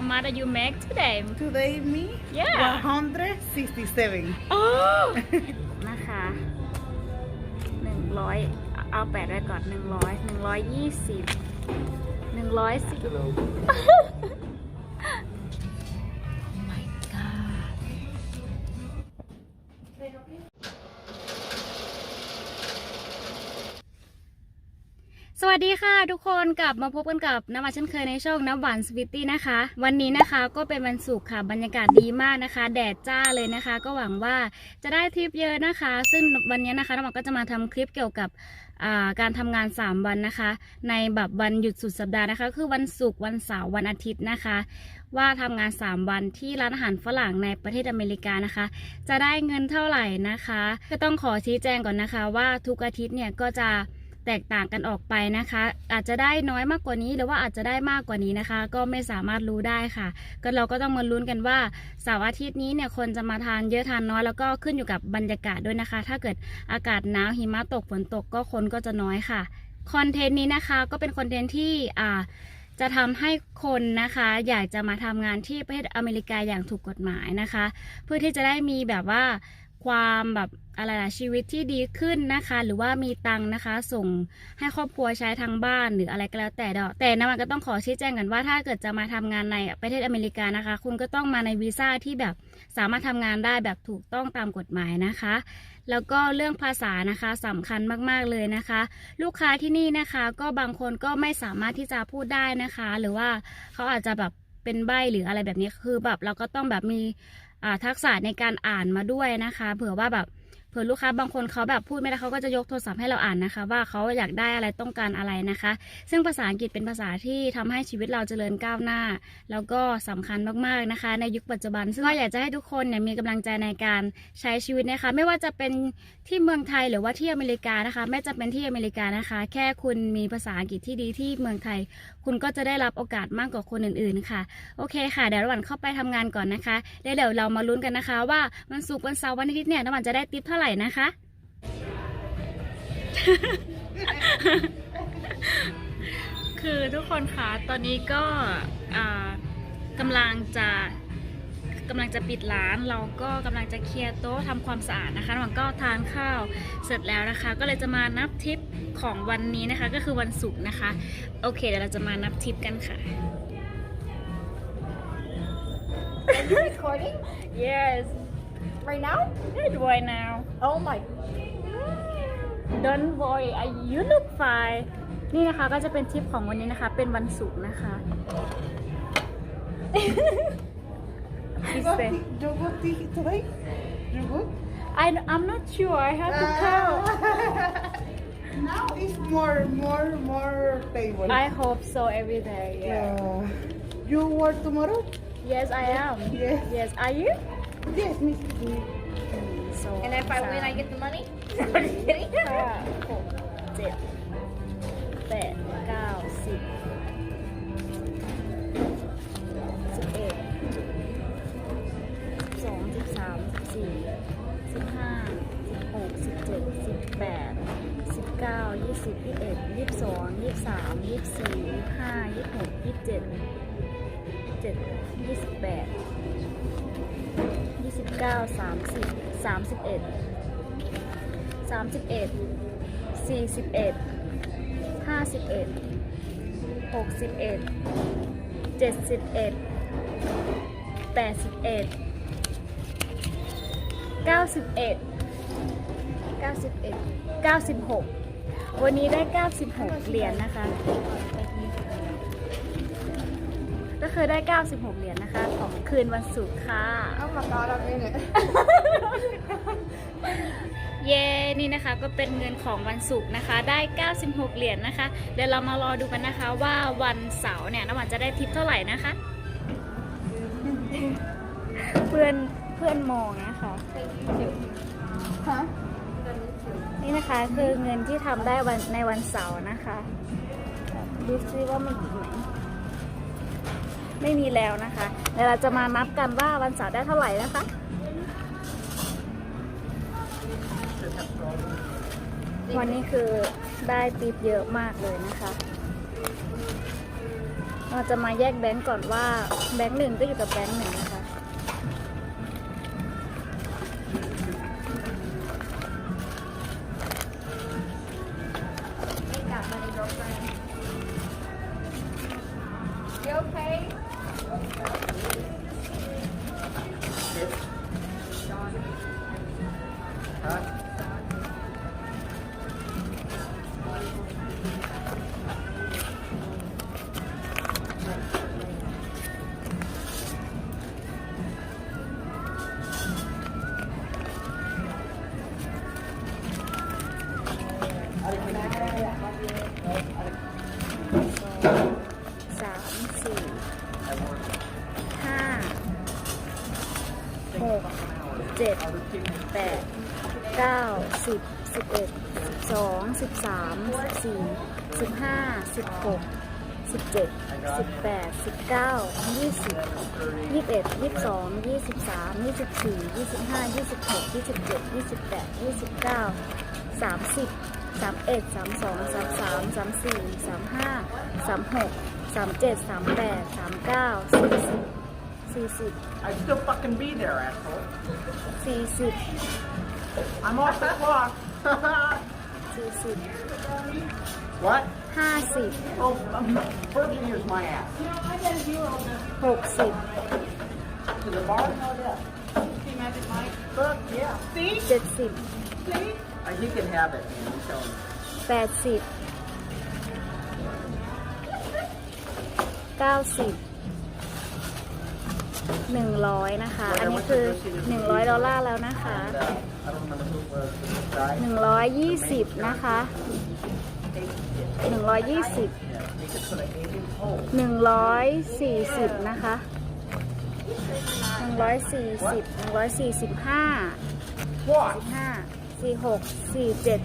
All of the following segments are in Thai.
how much you make today Today me Yeah. 167. โอ้นะคะหนึ่งร้อยเอาแปดไว้ก่อนหนึ่งร้อยหนึ่งร้อยยี่สิบหนึ่งร้อยสิบ สวัสดีค่ะทุกคนกลับมาพบกันกับน้ำหวานเช่นเคยในช่องน้ำหวานสวิตตี้นะคะ วันนี้นะคะก็เป็นวันศุกร์ค่ะบรรยากาศดีมากนะคะ แดดจ้าเลยนะคะ ก็หวังว่าจะได้ทริปเยอะนะคะ ซึ่งวันนี้นะคะน้ำหวานก็จะมาทำคลิปเกี่ยวกับาการทำงาน 3 วันนะคะ ในแบบวันหยุดสุดสัปดาห์นะคะ คือวันศุกร์วันเสาร์วันอาทิตย์นะคะ ว่าทำงาน 3 วันที่ร้านอาหารฝรั่งในประเทศอเมริกานะคะ จะได้เงินเท่าไหร่นะคะ ก็ต้องขอชี้แจงก่อนนะคะ ว่าทุกอาทิตย์เนี่ยก็จะ แตกต่างกันออกไปนะคะ อาจจะได้น้อยมากกว่านี้หรือว่าอาจจะได้มากกว่านี้นะคะ ก็ไม่สามารถรู้ได้ค่ะ ก็เราก็ต้องมาลุ้นกันว่าเสาร์อาทิตย์นี้เนี่ยคนจะมาทานเยอะทานน้อยแล้วก็ขึ้นอยู่กับบรรยากาศด้วยนะคะ ถ้าเกิดอากาศหนาวหิมะตกฝนตกก็คนก็จะน้อยค่ะคอนเทนต์นี้นะคะก็เป็นคอนเทนต์ที่อ่าจะทำให้คนนะคะอยากจะมาทำงานที่ประเทศอเมริกาอย่างถูกกฎหมายนะคะ เพื่อที่จะได้มีแบบว่า ความแบบอะไรล่ะชีวิตที่ดีขึ้นนะคะ หรือว่ามีตังค์นะคะ ส่งให้ครอบครัวใช้ทางบ้านหรืออะไรก็แล้วแต่ดอกแต่นะมันก็ต้องขอชี้แจงกันว่าถ้าเกิดจะมาทำงานในประเทศอเมริกานะคะ คุณก็ต้องมาในวีซ่าที่แบบสามารถทำงานได้แบบถูกต้องตามกฎหมายนะคะ แล้วก็เรื่องภาษานะคะสำคัญมากๆเลยนะคะ ลูกค้าที่นี่นะคะก็บางคนก็ไม่สามารถที่จะพูดได้นะคะ หรือว่าเขาอาจจะแบบเป็นใบหรืออะไรแบบนี้คือแบบเราก็ต้องแบบมี ทักษะในการอ่านมาด้วยนะคะ เผื่อว่าแบบเผื่อลูกค้าบางคนเขาแบบพูดไม่ได้เขาก็จะยกโทรศัพท์ให้เราอ่านนะคะ ว่าเขาอยากได้อะไรต้องการอะไรนะคะ ซึ่งภาษาอังกฤษเป็นภาษาที่ทำให้ชีวิตเราเจริญก้าวหน้า แล้วก็สำคัญมากๆนะคะ ในยุคปัจจุบัน ซึ่งก็อยากจะให้ทุกคนเนี่ยมีกำลังใจในการใช้ชีวิตนะคะ ไม่ว่าจะเป็นที่เมืองไทยหรือว่าที่อเมริกานะคะ ไม่จะเป็นที่อเมริกานะคะ แค่คุณมีภาษาอังกฤษที่ดีที่เมืองไทยคุณก็จะได้รับโอกาสมากกว่าคนอื่นๆค่ะ โอเคค่ะ เดี๋ยวระหว่างเข้าไปทำงานก่อนนะคะแล้วเดี๋ยวเรามาลุ้นกันนะคะ ว่าวันศุกร์วันเสาร์วันอาทิตย์เนี่ยระหว่างจะได้ติปเท่าไหร่นะคะ คือทุกคนคะตอนนี้ก็กำลังจะ กำลังจะปิดร้าน เราก็กำลังจะเคลียร์โต๊ะทำความสะอาดนะคะระหว่างก็ทานข้าวเสร็จแล้วนะคะ ก็เลยจะมานับทิปของวันนี้นะคะ ก็คือวันศุกร์นะคะ โอเคเดี๋ยวเราจะมานับทิปกันค่ะ Are you recording yes right now? right now Oh my. don't worry I you look fine นี่นะคะก็จะเป็นทิปของวันนี้นะคะ เป็นวันศุกร์นะคะ You got tea- you got tea today? You good? I I'm not sure I have to count now it's more, more, more table. I hope so every day yeah Yeah. You work tomorrow? yes I am Yes. yes are you Yes, Miss. so And if I win, I get the money? I'm just kidding. ห้าหกเจ็ดแปดเก้าสิบสิบ สิบสองยี่สิบสามยี่สิบสี่ยี่ห้ายี่สิบหกยี่สิบเจ็ดเจ็ดยี่สิบแปดยี่สิบเก้าสามสิบสามสิบเอ็ดสามสิบเอ็ดสี่สิบเอ็ดห้าสิบเอ็ดหกสิบเอ็ดเจ็ดสิบเอ็ดแปดสิบเอ็ดเก้าสิบเอ็ดเก้าสิบเอ็ดเก้าสิบหก วันนี้ได้เก้าสิบหกเหรียญนะคะ ก็คือได้ 96 เหรียญนะคะ ของคืนวันศุกร์ค่ะ Oh my god, I'm in it. เย้นี่นะคะก็เป็นเงินของวันศุกร์นะคะ ได้ 96 เหรียญนะคะ เดี๋ยวเรามารอดูกันนะคะว่าวันเสาร์เนี่ยน้ำหวานจะได้ทิปเท่าไหร่นะคะ เพื่อนเพื่อนมองนะคะ Huh? นี่นะคะคือเงินที่ทำได้วันในวันเสาร์นะคะ ดูซิว่ามีอีกไหมไม่มีแล้วนะคะเดี๋ยวเราจะมานับกันว่าวันเสาร์ได้เท่าไหร่นะคะวันนี้คือได้ติปเยอะมากเลยนะคะ เราจะมาแยกแบงก์ก่อนว่าแบงก์หนึ่งก็อยู่กับแบงก์หนึ่งนะคะ sóng ส เจ็ดแปดเก้าสิบสิบเอ็ดสองสิบสามสิบสี่สิบห้าสิบหกสิบเจ็ดสิบแปดสิบเก้ายี่สิบยี่สิบเอ็ดยี่สิบสองยี่สิบสามยี่สิบสี่ยี่สิบห้ายี่สิบหกยี่สิบเจ็ดยี่สิบแปดยี่สิบเก้าสามสิบสามเอ็ดสามสองสามสามสามสี่สามห้าสามหกสามเจ็ดสามแปดสามเก้าสี่สิบสี่สิบ I'd still fucking be there, asshole. See, see. I'm off the clock. sí, sí. What? Ah, see. Oh, um, Virgin here's my ass. You know, I got a zero on this. Coke. To the bar? Oh, yeah. See Magic Mike? Fuck, yeah. See? Good seat. See? Uh, he can have it, man. I'm telling you. Bad seat. Cow seat. หนึ่งร้อยนะคะ อันนี้คือหนึ่งร้อยดอลลาร์แล้วนะคะหนึ่งร้อยยี่สิบนะคะหนึ่งร้อยยี่สิบหนึ่งร้อยสี่สิบนะคะหนึ่งร้อยสี่สิบหนึ่งร้อยสี่สิบห้าห้าสี่หกสี่เจ็ด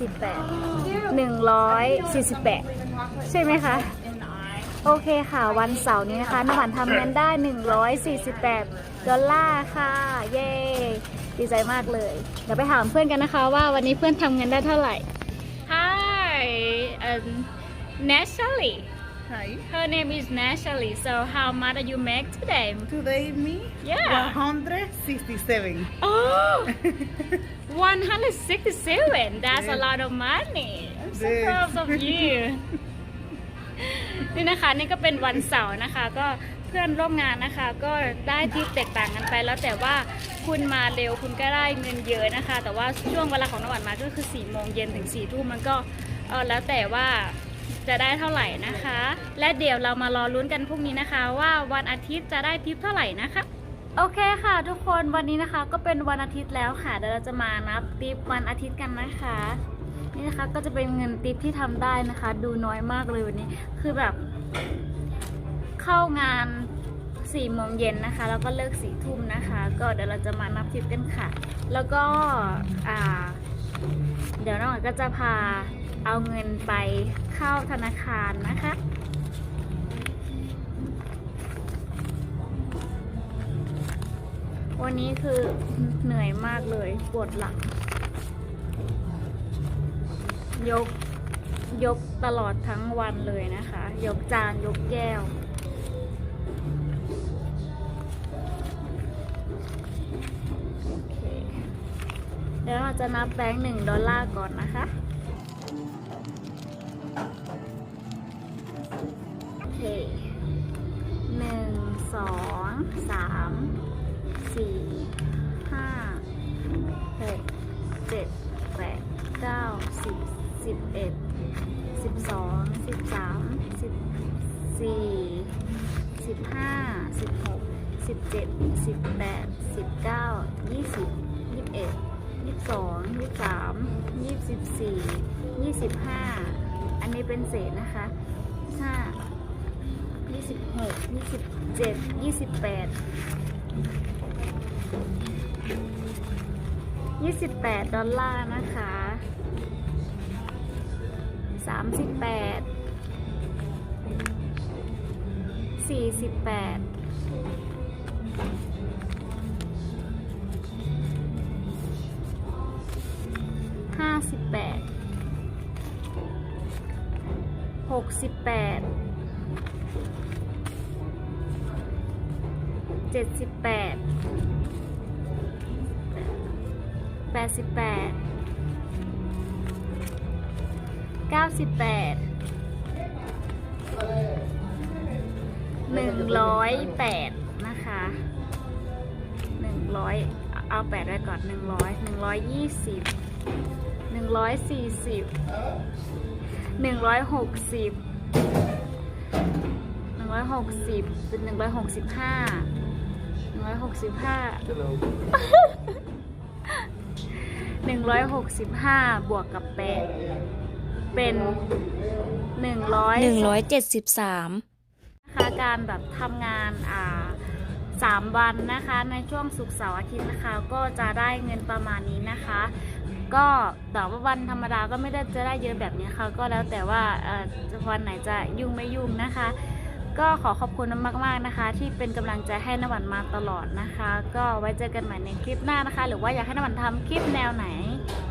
สิบแปดหนึ่งร้อยสี่สิบแปดใช่ไหมคะ โอเคค่ะ วันเสาร์นี้นะคะนวันทำเงินได้ 148 ดอลลาร์ค่ะ เย้ดีใจมากเลย เดี๋ยวไปถามเพื่อนกันนะคะ ว่าวันนี้เพื่อนทำเงินได้เท่าไหร่ Hi um, Natalie Hi. Her name is Natalie so how much you make today Today me? Yeah 167. Oh 167 That's a lot of money I'm so Yes. proud of you นี่นะคะนี่ก็เป็นวันเสาร์นะคะ ก็เพื่อนร่วมงานนะคะ ก็ได้ทิปแตกต่างกันไป แล้วแต่ว่าคุณมาเร็วคุณก็ได้เงินเยอะนะคะ แต่ว่าช่วงเวลาของนวันมาก็คือ4ี่โมงเย็นถึง4ี่ทุ่มมันก็เออแล้วแต่ว่าจะได้เท่าไหร่นะคะ และเดี๋ยวเรามารอลุ้นกันพรุ่งนี้นะคะ ว่าวันอาทิตย์จะได้ทิปเท่าไหร่นะคะโอเคค่ะทุกคนวันนี้นะคะก็เป็นวันอาทิตย์แล้วค่ะเดี๋ยวเราจะมานับทิปวันอาทิตย์กันนะคะ นี่นะคะก็จะเป็นเงินติปที่ทำได้นะคะ ดูน้อยมากเลยวันนี้ คือแบบเข้างาน4โมงเย็นนะคะ แล้วก็เลิก4ทุ่มนะคะ ก็เดี๋ยวเราจะมานับทิปกันค่ะ แล้วก็เดี๋ยวน้องอ๋อยก็จะพาเอาเงินไปเข้าธนาคารนะคะวันนี้คือเหนื่อยมากเลยปวดหลัง ยกยกตลอดทั้งวันเลยนะคะ ยกจานยกแก้วโอเคเดี๋ยวเราจะนับแบงค์หนึ่งดอลลาร์ก่อนนะคะ โอเคหนึ่งสองสามสี่ห้าหกเจ็ดแปดเก้าสิบ สิบเอ็ดสิบสองสิบสามสิบสี่สิบห้าสิบหกสิบเจ็ดสิบแปดสิบเก้ายี่สิบยี่สิบเอ็ดยี่สิบสองยี่สิบสามยี่สิบสี่ยี่สิบห้าอันนี้เป็นเศษนะคะห้ายี่สิบหกยี่สิบเจ็ดยี่สิบแปดยี่สิบแปดดอลลาร์นะคะ สามสิบแปดสี่สิบแปดห้าสิบแปดหกสิบแปดเจ็ดสิบแปดแปดสิบแปด เก้าสิบแปดหนึ่งร้อยแปดนะคะหนึ่งร้อยเอาแปดไว้ก่อนหนึ่งร้อยหนึ่งร้อยยี่สิบหนึ่งร้อยสี่สิบหนึ่งร้อยหกสิบหนึ่งร้อยหกสิบเป็นหนึ่งร้อยหกสิบห้าหนึ่งร้อยหกสิบห้าหนึ่งร้อยหกสิบห้าบวกกับแปด เป็นหนึ่งร้อยหนึ่งร้อยเจ็ดสิบสามนะคะการแบบทำงานอ่าสามวันนะคะ ในช่วงศุกร์เสาร์อาทิตย์นะคะ ก็จะได้เงินประมาณนี้นะคะ ก็แต่ว่าวันธรรมดาก็ไม่ได้จะได้เยอะแบบนี้ค่ะก็แล้วแต่ว่าเอ่อวันไหนจะยุ่งไม่ยุ่งนะคะ ก็ขอขอบคุณมากๆนะคะ ที่เป็นกำลังใจให้นวันมาตลอดนะคะ ก็ไว้เจอกันใหม่ในคลิปหน้านะคะ หรือว่าอยากให้นวันทำคลิปแนวไหน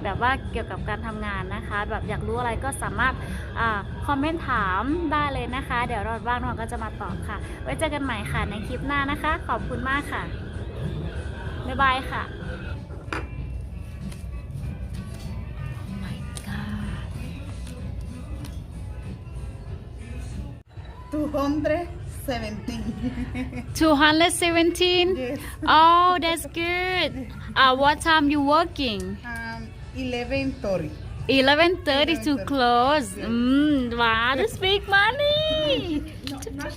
แบบว่าเกี่ยวกับการทำงานนะคะ แบบอยากรู้อะไรก็สามารถอาคอมเมนต์ถามได้เลยนะคะ เดี๋ยวเราว่างนวันก็จะมาตอบค่ะ ไว้เจอกันใหม่ค่ะในคลิปหน้านะคะ ขอบคุณมากค่ะ บ๊ายบายค่ะ Two hundred seventeen. 217 yes. Oh that's good uh, what time you working 11.30. 11.30 to close. Mm, wow, that's big money. No, no.